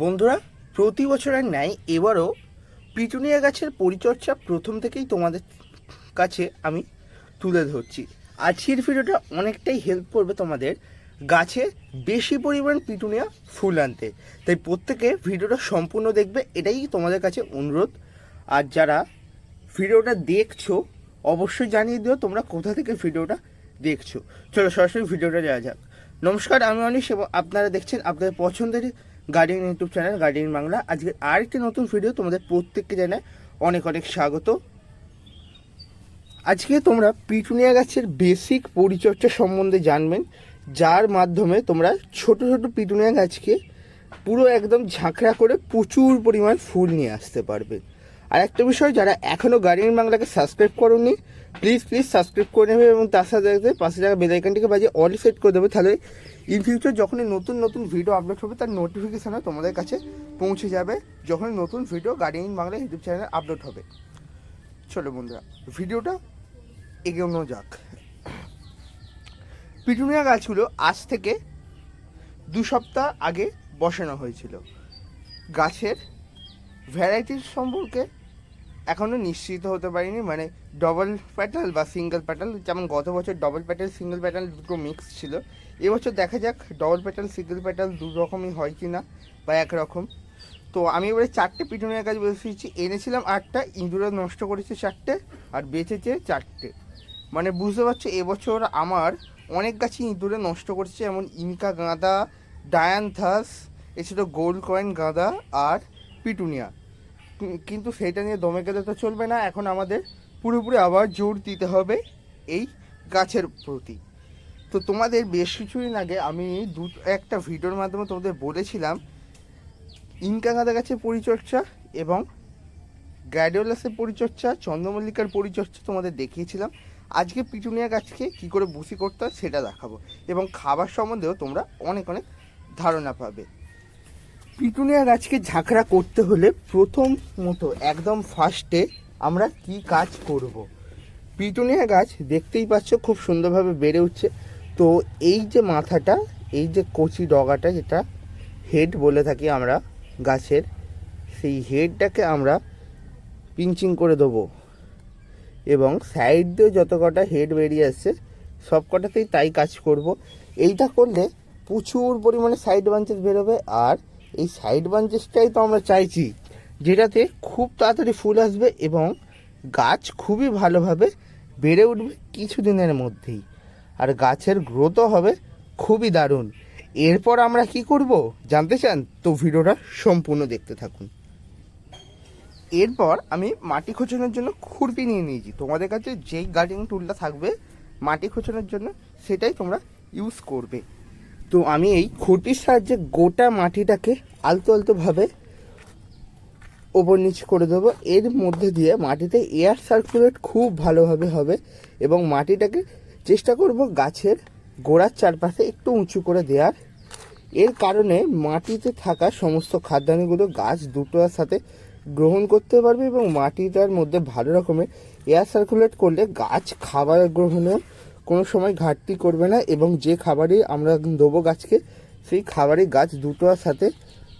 বন্ধুরা, প্রতি বছরের ন্যায়, এবারও পিটুনিয়া গাছের পরিচর্যা প্রথম থেকেই তোমাদের কাছে আমি তুলে ধরছি। আজকের ভিডিওটা অনেকটাই হেল্প করবে তোমাদের গাছে বেশি পরিমাণ পিটুনিয়া ফুল আনতে। তাই প্রত্যেকে ভিডিওটা সম্পূর্ণ দেখবে, এটাই তোমাদের কাছে অনুরোধ। আর যারা ভিডিওটা দেখছ, অবশ্যই জানিয়ে দিও তোমরা কোথা থেকে ভিডিওটা দেখছ। চলো সরাসরি ভিডিওটা যাওয়া যাক। নমস্কার, আমি অনিশ এবং আপনারা দেখছেন আপনাদের পছন্দের Guardian YouTube channel Guardian Bangla আজকে আরেকটি নতুন ভিডিও তোমাদের প্রত্যেককে জানায় অনেক অনেক স্বাগত। আজকে তোমরা পিটুনিয়া গাছের বেসিক পরিচর্যা সম্বন্ধে জানবেন, যার মাধ্যমে তোমরা ছোট ছোট পিটুনিয়া গাছকে পুরো একদম ঝাঁকড়া করে প্রচুর পরিমাণ ফুল নিয়ে আসতে পারবে। আর একটা বিষয়, যারা এখনও গার্ডিয়ান বাংলাকে সাবস্ক্রাইব করোনি প্লিজ প্লিজ সাবস্ক্রাইব করে নেবে এবং তার সাথে সাথে পাশে থাকা বেলাইকানটিকে বাজিয়ে অল সেট করে দেবে। তাহলে ইন ফিউচার যখনই নতুন নতুন ভিডিও আপলোড হবে, তার নোটিফিকেশানও তোমাদের কাছে পৌঁছে যাবে। যখনই নতুন ভিডিও গার্ডিয়ান বাংলা ইউটিউব চ্যানেলে আপলোড হবে। চলো বন্ধুরা ভিডিওটা এগোনো যাক। পিটুনিয়া গাছগুলো আজ থেকে দু সপ্তাহ আগে বসানো হয়েছিল। গাছের ভ্যারাইটির সম্পর্কে এখনও নিশ্চিত হতে পারিনি মানে ডবল প্যাটাল বা সিঙ্গেল প্যাটাল যেমন গত বছর ডবল প্যাটাল সিঙ্গেল প্যাটাল দুটো মিক্স ছিল। এবছর দেখা যাক ডবল প্যাটাল সিঙ্গেল প্যাটাল দু রকমই হয় কি না বা একরকম। তো আমি এবারে চারটে পিটুনিয়া গাছ বসিয়েছি এনেছিলাম আটটা ইঁদুরে নষ্ট করেছে চারটে আর বেঁচেছে চারটে। মানে বুঝতে পারছ এবছর আমার অনেক গাছই ইঁদুরে নষ্ট করছে, যেমন ইনকা গাঁদা, ডায়ান্থাস, এছাড়া গোল্ড কয়েন গাঁদা আর পিটুনিয়া। কিন্তু সেটা নিয়ে দমে গেলে তো চলবে না। এখন আমাদের পুরোপুরি আবার জোর দিতে হবে এই গাছের প্রতি। তো তোমাদের বেশ কিছুদিন আগে আমি দু একটা ভিডিওর মাধ্যমে তোমাদের বলেছিলাম, ইনকা গাঁদা গাছের পরিচর্যা এবং গ্যাডিওলাসের পরিচর্যা, চন্দ্রমল্লিকার পরিচর্যা তোমাদের দেখিয়েছিলাম। আজকে পিটুনিয়া গাছকে কি করে বুসি করতে হয় সেটা দেখাবো এবং খাবার সম্বন্ধেও তোমরা অনেক অনেক ধারণা পাবে। পিটুনিয়া গাছকে ঝাঁকড়া করতে হলে প্রথম মতো, একদম ফার্স্টে আমরা কি কাজ করব। পিটুনিয়া গাছ দেখতেই পাচ্ছ খুব সুন্দরভাবে বেড়ে উঠছে। তো এই যে মাথাটা, এই যে কচি ডগাটা, যেটা হেড বলে থাকি আমরা গাছের, সেই হেডটাকে আমরা পিঞ্চিং করে দেবো। এবং সাইড দিয়ে যত কটা হেড বেরিয়ে আসছে, সব কটাতেই তাই কাজ করব। এইটা করলে প্রচুর পরিমাণে সাইড বাঞ্চেস বেরোবে আর এই সাইড বাঞ্চেসটাই তো আমরা চাইছি, যেটাতে খুব তাড়াতাড়ি ফুল আসবে এবং গাছ খুবই ভালোভাবে বেড়ে উঠবে কিছুদিনের মধ্যেই। আর গাছের গ্রোথও হবে খুবই দারুণ। এরপর আমরা কি করব? জানতে চান? তো ভিডিওটা সম্পূর্ণ দেখতে থাকুন। এরপর আমি মাটি খোঁচানোর জন্য খুরপি নিয়ে নিয়েছি। তোমাদের কাছে যেই গার্ডেনিং টুলটা থাকবে, মাটি খোঁচানোর জন্য সেটাই তোমরা ইউজ করবে। তো আমি এই খুঁটির সাহায্যে গোটা মাটিটাকে আলতো আলতোভাবে ওপর নিচ করে দেবো। এর মধ্যে দিয়ে মাটিতে এয়ার সার্কুলেট খুব ভালোভাবে হবে এবং মাটিটাকে চেষ্টা করব গাছের গোড়ার চারপাশে একটু উঁচু করে দেওয়ার। এর কারণে মাটিতে থাকা সমস্ত খাদ্যানিগুলো গাছ দুটোর সাথে গ্রহণ করতে পারবে এবং মাটিটার মধ্যে ভালো রকমের এয়ার সার্কুলেট করলে গাছ খাবার গ্রহণেও কোনো সময় ঘাটতি করবে না এবং যে খাবারে আমরা দেবো গাছকে, সেই খাবারই গাছ দুটোর সাথে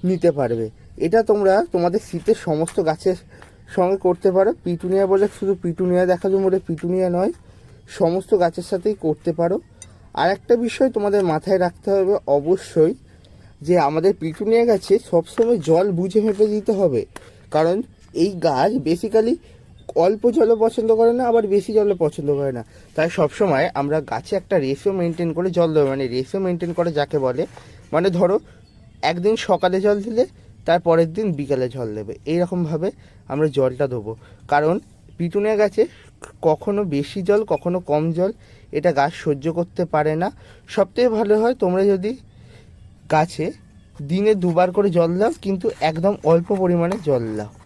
নিতে পারবে। এটা তোমরা তোমাদের শীতের সমস্ত গাছের সঙ্গে করতে পারো। পিটুনিয়া বলে শুধু পিটুনিয়া দেখাবে মোটে পিটুনিয়া নয়, সমস্ত গাছের সাথেই করতে পারো। আর একটা বিষয় তোমাদের মাথায় রাখতে হবে অবশ্যই, যে আমাদের পিটুনিয়া গাছে সবসময় জল বুঝে মেপে দিতে হবে। কারণ এই গাছ বেসিক্যালি অল্প জলও পছন্দ করে না, আবার বেশি জলও পছন্দ করে না। তাই সবসময় আমরা গাছে একটা রেশিও মেনটেন করে জল দেবো। মানে রেশিও মেনটেন করে যাকে বলে মানে ধরো একদিন সকালে জল দিলে, তার পরের দিন বিকালে জল দেবে। এইরকমভাবে আমরা জলটা দেবো। কারণ পিটুনিয়া গাছে কখনো বেশি জল, কখনো কম জল, এটা গাছ সহ্য করতে পারে না। সবথেকে ভালো হয় তোমরা যদি গাছে দিনে দুবার করে জল দাও, কিন্তু একদম অল্প পরিমাণে জল দাও।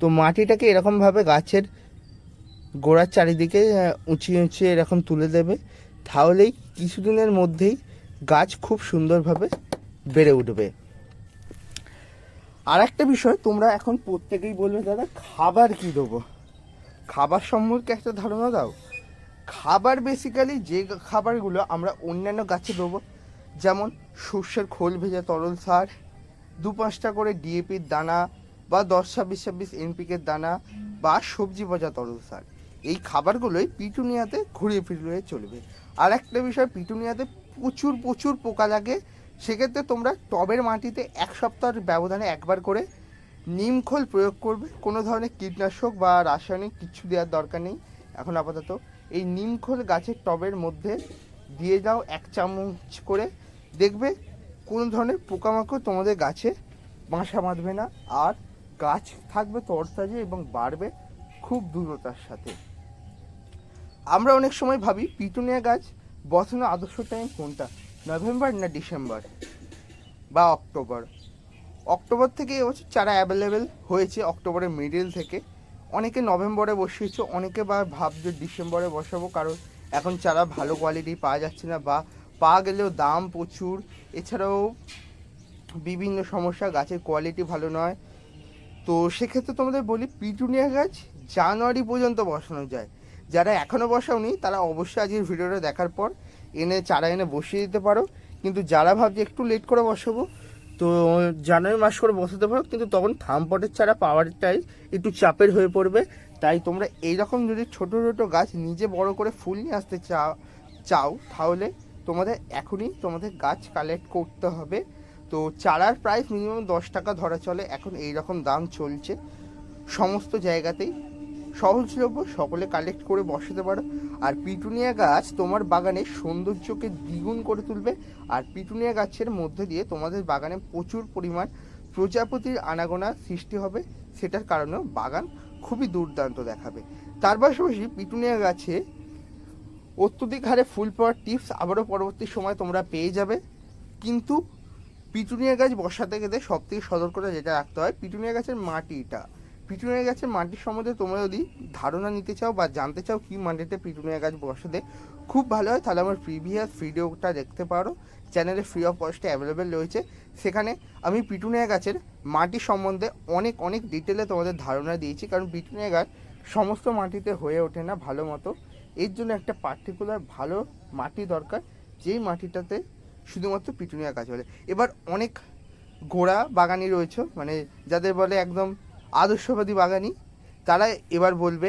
তো মাটিটাকে এরকমভাবে গাছের গোড়ার চারিদিকে উঁচিয়ে উঁচিয়ে এরকম তুলে দেবে, তাহলেই কিছুদিনের মধ্যেই গাছ খুব সুন্দরভাবে বেড়ে উঠবে। আর একটা বিষয়, তোমরা এখন প্রত্যেকেই বলবে, দাদা, খাবার কি দেবো? খাবার সম্পর্কে একটা ধারণা দাও। খাবার বেসিক্যালি যে খাবারগুলো আমরা অন্যান্য গাছে দেবো, যেমন সর্ষের খোল ভেজা তরল সার, দু পাঁচটা করে ডিএপির দানা বা দশ ছাব্বিশ ছাব্বিশ এনপিকের দানা বা সবজি ভজা তরল সার এই খাবারগুলোই পিটুনিয়াতে ঘুরিয়ে ফিরিয়ে চলবে। আর একটা বিষয়, পিটুনিয়াতে প্রচুর প্রচুর পোকা লাগে। সেক্ষেত্রে তোমরা টবের মাটিতে এক সপ্তাহের ব্যবধানে একবার করে নিমখোল প্রয়োগ করবে। কোনো ধরনের কীটনাশক বা রাসায়নিক কিছু দেওয়ার দরকার নেই এখন আপাতত। এই নিমখোল গাছের টবের মধ্যে দিয়ে দাও এক চামচ করে। দেখবে কোনো ধরনের পোকামাকড় তোমাদের গাছে বাসা বাঁধবে না। আর গাছ থাকবে তরতাজা এবং বাড়বে খুব দ্রুততার সাথে। আমরা অনেক সময় ভাবি, পিটুনিয়া গাছ বসানোর আদর্শ টাইম কোনটা? নভেম্বর না ডিসেম্বর? বা অক্টোবর? অক্টোবর থেকে এবছর চারা অ্যাভেলেবেল হয়েছে, অক্টোবরের মিডিল থেকে। অনেকে নভেম্বরে বসিয়েছে, অনেকে বা ভাবছে ডিসেম্বরে বসাবো, কারণ এখন চারা ভালো কোয়ালিটি পাওয়া যাচ্ছে না, বা পাওয়া গেলেও দাম প্রচুর। এছাড়াও বিভিন্ন সমস্যা, গাছের কোয়ালিটি ভালো নয় তো সেক্ষেত্রে তোমাদের বলি পিটুনিয়া গাছ জানুয়ারি পর্যন্ত বসানো যায়। যারা এখনও বসাওনি, তারা অবশ্যই আজকের ভিডিওটা দেখার পর এনে চারা এনে বসিয়ে দিতে পারো। কিন্তু যারা ভাবছে একটু লেট করে বসাবো, তো জানুয়ারি মাস করে বসাতে পারো, কিন্তু তখন থামপটের চারা পাওয়ারটাই একটু চাপের হয়ে পড়বে। তাই তোমরা এইরকম যদি ছোটো ছোটো গাছ নিজে বড় করে ফুল নিয়ে আসতে চাও চাও, তাহলে তোমাদের এখনই তোমাদের গাছ কালেক্ট করতে হবে। তো চারার প্রাইস মিনিমাম দশ টাকা ধরা চলে। এখন এই রকম দাম চলছে সমস্ত জায়গাতেই। সহজলভ্য, সকলে কালেক্ট করে বসাতে পারো। আর পিটুনিয়া গাছ তোমার বাগানের সৌন্দর্যকে দ্বিগুণ করে তুলবে। আর পিটুনিয়া গাছের মধ্যে দিয়ে তোমাদের বাগানে প্রচুর পরিমাণ প্রজাপতির আনাগোনা সৃষ্টি হবে। সেটার কারণেও বাগান খুবই দুর্দান্ত দেখাবে। তার পাশাপাশি পিটুনিয়া গাছে অত্যধিক হারে ফুল পাওয়ার টিপস আবারও পরবর্তী সময় তোমরা পেয়ে যাবে। কিন্তু পিটুনিয়া গাছ বসাতে গেলে সব থেকে সতর্কতা যেটা রাখতে হয়, পিটুনিয়া গাছের মাটিটা। পিটুনিয়া গাছের মাটির সম্বন্ধে তোমরা যদি ধারণা নিতে চাও বা জানতে চাও কি মাটিতে পিটুনিয়া গাছ বসাতে, খুব ভালো হয়। তাহলে আমার প্রিভিয়াস ভিডিওটা দেখতে পারো। চ্যানেলে ফ্রি অফ কস্টে অ্যাভেলেবেল রয়েছে। সেখানে আমি পিটুনিয়া গাছের মাটি সম্বন্ধে অনেক অনেক ডিটেলে তোমাদের ধারণা দিয়েছি। কারণ পিটুনিয়া গাছ সমস্ত মাটিতে হয়ে ওঠে না ভালো মতো। এর জন্য একটা পার্টিকুলার ভালো মাটি দরকার। যেই মাটিটাতে শুধুমাত্র পিটুনিয়া গাছ বলে। এবার অনেক গোড়া বাগানি রয়েছে মানে যাদের বলে একদম আদর্শবাদী বাগানি তারা এবার বলবে,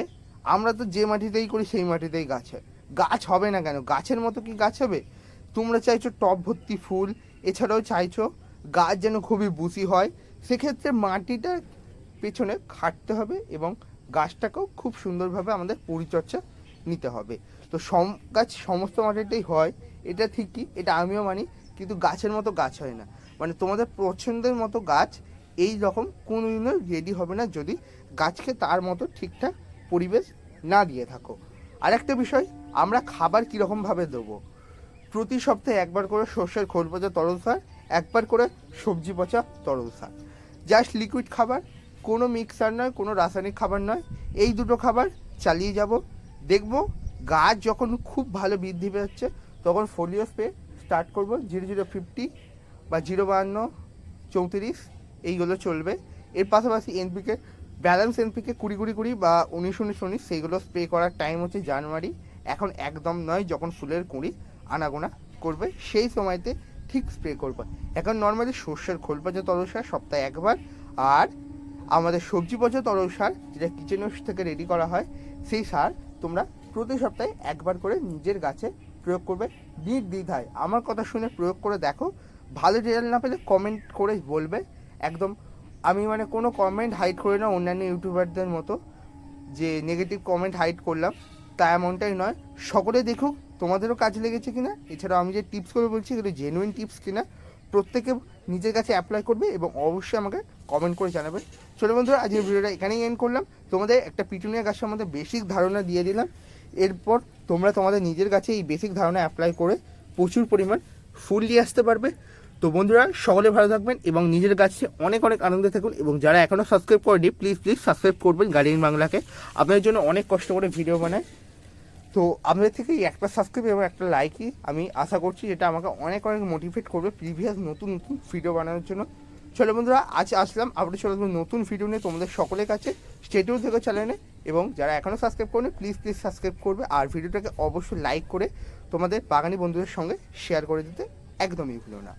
আমরা তো যে মাটিতেই করি, সেই মাটিতেই গাছ হয়। গাছ হবে না কেন? গাছের মতো কি গাছ হবে? তোমরা চাইছো টব ভর্তি ফুল, এছাড়াও চাইছো গাছ যেন খুবই বুসি হয়। সেক্ষেত্রে মাটিটা পেছনে খাটতে হবে এবং গাছটাকেও খুব সুন্দরভাবে আমাদের পরিচর্যা নিতে হবে। তো সম, গাছ সমস্ত মাটিতেই হয়। এটা ঠিকই, এটা আমিও মানি, কিন্তু গাছের মতো গাছ হয় না। মানে তোমাদের পছন্দের মতো গাছ এই রকম কোনোদিনও রেডি হবে না যদি গাছকে তার মতো ঠিকঠাক পরিবেশ না দিয়ে থাকো। আর একটা বিষয়, আমরা খাবার কীরকমভাবে দেবো? প্রতি সপ্তাহে একবার করে সর্ষের খোল পচা তরল সার, একবার করে সবজি পচা তরল সার। জাস্ট লিকুইড খাবার, কোনো মিক্সার নয়, কোনো রাসায়নিক খাবার নয়, এই দুটো খাবার চালিয়ে যাব। দেখব গাছ যখন খুব ভালো বৃদ্ধি পাচ্ছে তখন ফোলিও স্প্রে স্টার্ট করব জিরো জিরো ফিফটি বা জিরো বাহান্ন, চৌত্রিশ, এইগুলো চলবে। এর পাশাপাশি এনপিকে ব্যালেন্স এনপিকে কুড়ি কুড়ি কুড়ি বা উনিশ উনিশ উনিশ, সেইগুলো স্প্রে করার টাইম হচ্ছে জানুয়ারি। এখন একদম নয়, যখন ফুলের কুঁড়ি আনাগোনা করবে, সেই সময়তে ঠিক স্প্রে করবে। এখন নর্মালি সর্ষের খোল পচা তরল সার সপ্তাহে একবার, আর আমাদের সবজি পচা তরল সার, যেটা কিচেন থেকে রেডি করা হয়, সেই সার তোমরা প্রতি সপ্তাহে একবার করে নিজের গাছে প্রয়োগ করবে নির্দ্বিধায়। আমার কথা শুনে প্রয়োগ করে দেখো। ভালো রেজাল্ট না পেলে কমেন্ট করে বলবে। একদম, আমি মানে কোনো কমেন্ট হাইড করি না অন্যান্য ইউটিউবারদের মতো। যে নেগেটিভ কমেন্ট হাইড করলাম, তা এমনটাই নয়। সকলে দেখুক, তোমাদেরও কাজে লেগেছে কিনা? এছাড়াও আমি যে টিপস করে বলছি, এগুলো জেনুইন টিপস কিনা? প্রত্যেকে নিজের কাছে অ্যাপ্লাই করবে এবং অবশ্যই আমাকে কমেন্ট করে জানাবে। চলো বন্ধুরা, আজকের ভিডিওটা এখানেই এন্ড করলাম। তোমাদের একটা পিটুনিয়া গাছের মধ্যে বেসিক ধারণা দিয়ে দিলাম। এরপর তোমরা তোমাদের নিজের কাছে এই বেসিক ধারণা অ্যাপ্লাই করে প্রচুর পরিমাণ ফুল নিয়ে আসতে পারবে। তো বন্ধুরা, সকলে ভালো থাকবেন এবং নিজের কাছে অনেক অনেক আনন্দে থাকুন এবং যারা এখনও সাবস্ক্রাইব করেনি প্লিজ প্লিজ সাবস্ক্রাইব করবেন গার্ডিয়ান বাংলাকে। আপনাদের জন্য অনেক কষ্ট করে ভিডিও বানায়। তো আপনাদের থেকে একটা সাবস্ক্রাইব এবং একটা লাইকই আমি আশা করছি যেটা আমাকে অনেক অনেক মোটিভেট করবে প্রিভিয়াস নতুন নতুন ভিডিও বানানোর জন্য। চলো বন্ধুরা, আজ আসলাম আবার চলে আসব নতুন ভিডিও নিয়ে তোমাদের সকলের কাছে। স্টেডিও থেকে চ্যানেলে এবং যারা এখনও সাবস্ক্রাইব করেনি প্লিজ প্লিজ সাবস্ক্রাইব করবে। আর ভিডিওটাকে অবশ্যই লাইক করে তোমাদের বাগানি বন্ধুদের সঙ্গে শেয়ার করে দিতে একদমই ভুলো না।